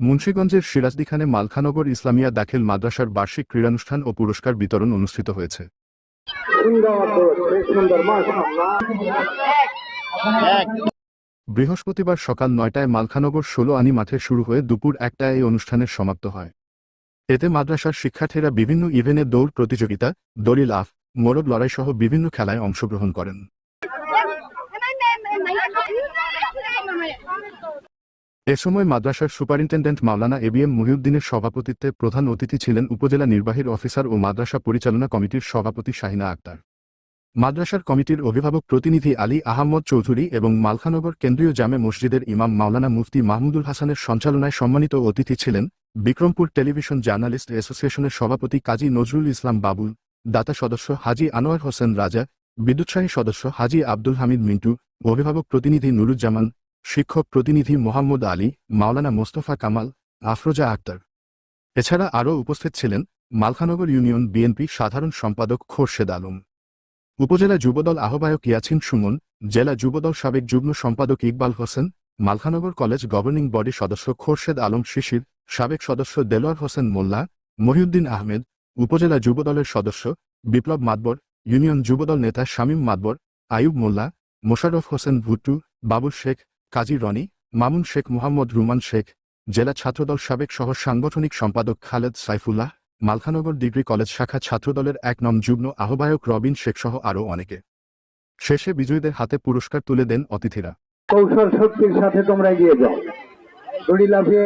মুন্সীগঞ্জের সিরাজদিখানে মালখানগর ইসলামিয়া দাখিল মাদ্রাসার বার্ষিক ক্রীড়ানুষ্ঠান ও পুরস্কার বিতরণ অনুষ্ঠিত হয়েছে। বৃহস্পতিবার সকাল নয়টায় মালখানগর ষোলো আনি মাঠে শুরু হয়ে দুপুর একটায় এই অনুষ্ঠানের সমাপ্ত হয়। এতে মাদ্রাসার শিক্ষার্থীরা বিভিন্ন ইভেন্টে দৌড় প্রতিযোগিতা দড়ি লাফ মোরগ লড়াই সহ বিভিন্ন খেলায় অংশগ্রহণ করেন। এ সময় মাদ্রাসার সুপারিনটেন্ডেন্ট মাওলানা এবিএম মহিউদ্দিনের সভাপতিত্বে প্রধান অতিথি ছিলেন উপজেলা নির্বাহীর অফিসার ও মাদ্রাসা পরিচালনা কমিটির সভাপতি শাহিনা আক্তার। মাদ্রাসার কমিটির অভিভাবক প্রতিনিধি আলী আহমদ চৌধুরী এবং মালখানগর কেন্দ্রীয় জামে মসজিদের ইমাম মাওলানা মুফতি মাহমুদুল হাসানের সঞ্চালনায় সম্মানিত অতিথি ছিলেন বিক্রমপুর টেলিভিশন জার্নালিস্ট অ্যাসোসিয়েশনের সভাপতি কাজী নজরুল ইসলাম বাবুল, দাতা সদস্য হাজি আনোয়ার হোসেন রাজা, বিদ্যুৎসাহী সদস্য হাজি আব্দুল হামিদ মিন্টু অভিভাবক প্রতিনিধি নুরুজ্জামান, শিক্ষক প্রতিনিধি মোহাম্মদ আলী, মাওলানা মোস্তফা কামাল, আফরোজা আক্তার। এছাড়া আরও উপস্থিত ছিলেন মালখানগর ইউনিয়ন বিএনপি সাধারণ সম্পাদক খোরশেদ আলম। উপজেলা যুবদল আহ্বায়ক ইয়াছিন সুমন, জেলা যুবদল সাবেক যুগ্ম সম্পাদক Iqbal Hossain, Malkhanagar college governing body সদস্য খোরশেদ আলম শিশির, সাবেক সদস্য দেলোয়ার হোসেন মোল্লা, মহিউদ্দিন আহমেদ, উপজেলা যুবদলের সদস্য বিপ্লব মাতবর, ইউনিয়ন যুবদল নেতা শামীম মাতবর আয়ুব মোল্লা মোশাররফ হোসেন ভুট্টু বাবু শেখ, কাজী রনি, মামুন শেখ মোহাম্মদ রুমান শেখ, জেলা ছাত্রদল সাবেক সহ সাংগঠনিক সম্পাদক খালেদ সাইফুল্লাহ, মালখানগর ডিগ্রি কলেজ শাখা ছাত্রদলের এক নম যুগ্ম আহ্বায়ক রবিন শেখ সহ আরও অনেকে। শেষে বিজয়ীদের হাতে পুরস্কার তুলে দেন অতিথিরা। কৌশল শক্তির সাথে তোমরা এগিয়ে যাও। দড়ি লাফিয়ে